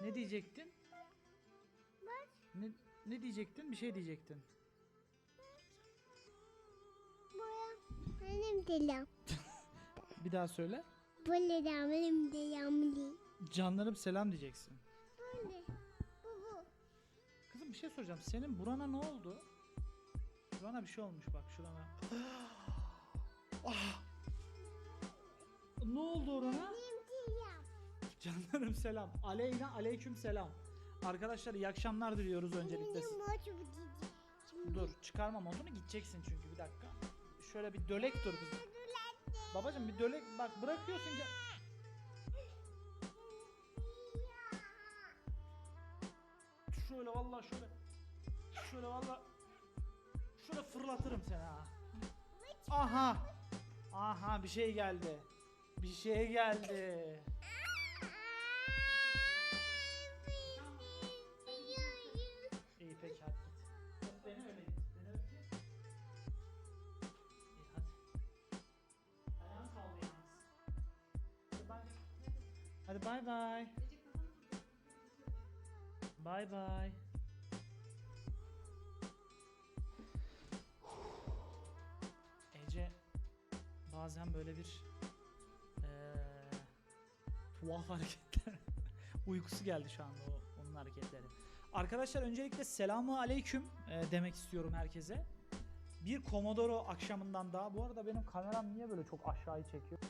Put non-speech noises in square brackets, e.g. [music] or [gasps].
Ne diyecektin? Bak. Ne, ne diyecektin? Bir şey diyecektin. Buraya benim dilim. [laughs] Bir daha söyle. De benim dilim. Canlarım selam diyeceksin. Böyle. Bu bu. Kızım bir şey soracağım. Senin burana ne oldu? Burana bir şey olmuş bak şurana. [gasps] Ah! Ne oldu orana? Canlarım selam. Aleyna aleyküm selam. Arkadaşlar iyi akşamlar diliyoruz öncelikle. Dur çıkarma montunu gideceksin çünkü bir dakika. Şöyle bir dölek dur kızım. Babacım bir dölek bak bırakıyorsun ki. Şöyle vallahi şöyle. Şöyle vallahi. Şöyle fırlatırım seni ha. Aha. Aha bir şey geldi. Bir şey geldi. Hadi bay bay. Bay bay. Ece bazen böyle bir eee tuhaf hareketler. [laughs] Uykusu geldi şu anda o, onun hareketleri. Arkadaşlar öncelikle selamu aleyküm e, demek istiyorum herkese. Bir Commodore akşamından daha. Bu arada benim kameram niye böyle çok aşağıyı çekiyor?